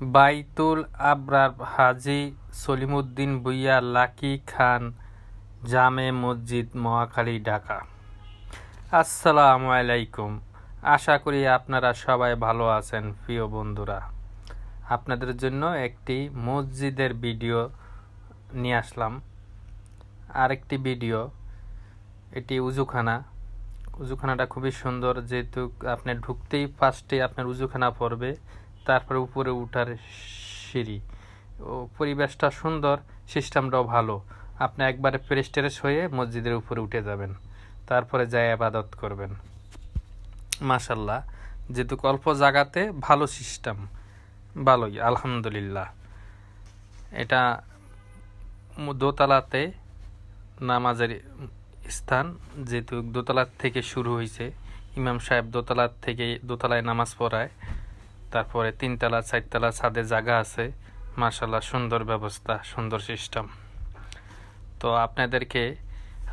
বাইতুল আবরার হাজি সলিমুদ্দিন ভুইয়া লাকি খান জামে মসজিদ, মহাখালী, ঢাকা। আসসালামু আলাইকুম। আশা করি আপনারা সবাই ভালো আছেন, প্রিয় বন্ধুরা। আপনাদের জন্য একটি মসজিদের ভিডিও নিয়ে আসলাম। আরেকটি ভিডিও, এটি উজুখানা। উজুখানাটা খুবই সুন্দর, যেহেতু আপনি ঢুকতেই ফার্স্টে আপনার উজুখানা পড়বে। তারপরে উপরে উঠার সিঁড়ি। ও পরিবেশটা সুন্দর, সিস্টেমটাও ভালো। আপনি একবারে ফ্রেশ টেরেস হয়ে মসজিদের উপরে উঠে যাবেন। তারপরে যাই আবাদত করবেন। মাশাল্লাহ যেহেতু অল্প জায়গাতে ভালো সিস্টেম। ভালোই, আলহামদুলিল্লাহ। এটা দোতলাতে নামাজের স্থান, যেহেতু দোতলার থেকে শুরু হয়েছে ইমাম সাহেব দোতলার থেকে দোতলায় নামাজ পড়ায়। তারপরে তিনতলা, চারতলা ছাদে জায়গা আছে। মাশাল্লাহ সুন্দর ব্যবস্থা, সুন্দর সিস্টেম। তো আপনাদেরকে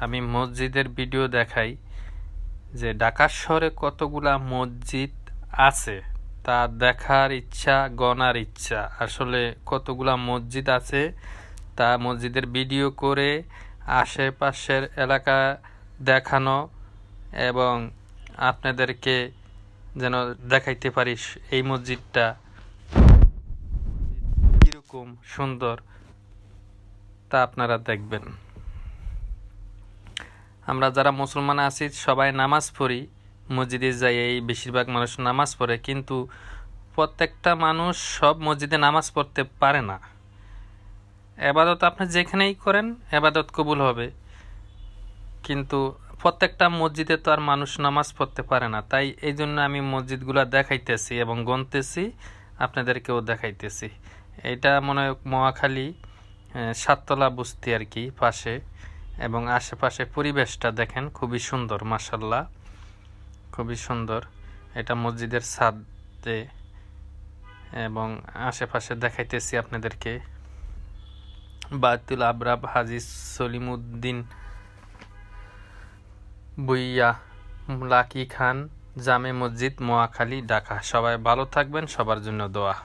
আমি মসজিদের ভিডিও দেখাই যে ঢাকা শহরে কতগুলা মসজিদ আছে, তা দেখার ইচ্ছা গনার ইচ্ছা। আসলে কতগুলা মসজিদ আছে, তা মসজিদের ভিডিও করে আশেপাশের এলাকা দেখানো এবং আপনাদেরকে যেন দেখাইতে পারিস এই মসজিদটা কীরকম সুন্দর তা আপনারা দেখবেন। আমরা যারা মুসলমান আছি, সবাই নামাজ পড়ি, মসজিদে যাই, এই বেশিরভাগ মানুষ নামাজ পড়ে, কিন্তু প্রত্যেকটা মানুষ সব মসজিদে নামাজ পড়তে পারে না। এবাদত আপনি যেখানেই করেন, এবাদত কবুল হবে। কিন্তু প্রত্যেকটা মসজিদে তো আর মানুষ নামাজ পড়তে পারে না, তাই এই জন্য আমি মসজিদগুলো দেখাইতেছি এবং গনতেছি, আপনাদেরকেও দেখাইতেছি। এটা মনে হয় মহাখালী সাততলা বস্তি আর কি পাশে, এবং আশেপাশে পরিবেশটা দেখেন খুবই সুন্দর মাসাল্লাহ খুবই সুন্দর। এটা মসজিদের ছাদে, এবং আশেপাশে দেখাইতেছি আপনাদেরকে। বায়তুল আবরাব হাজি সলিমুদ্দিন বুইয়া লাকি খান জামে মসজিদ মোয়াখালী ঢাকা। সবাই ভালো থাকবেন সবার জন্য দোয়া।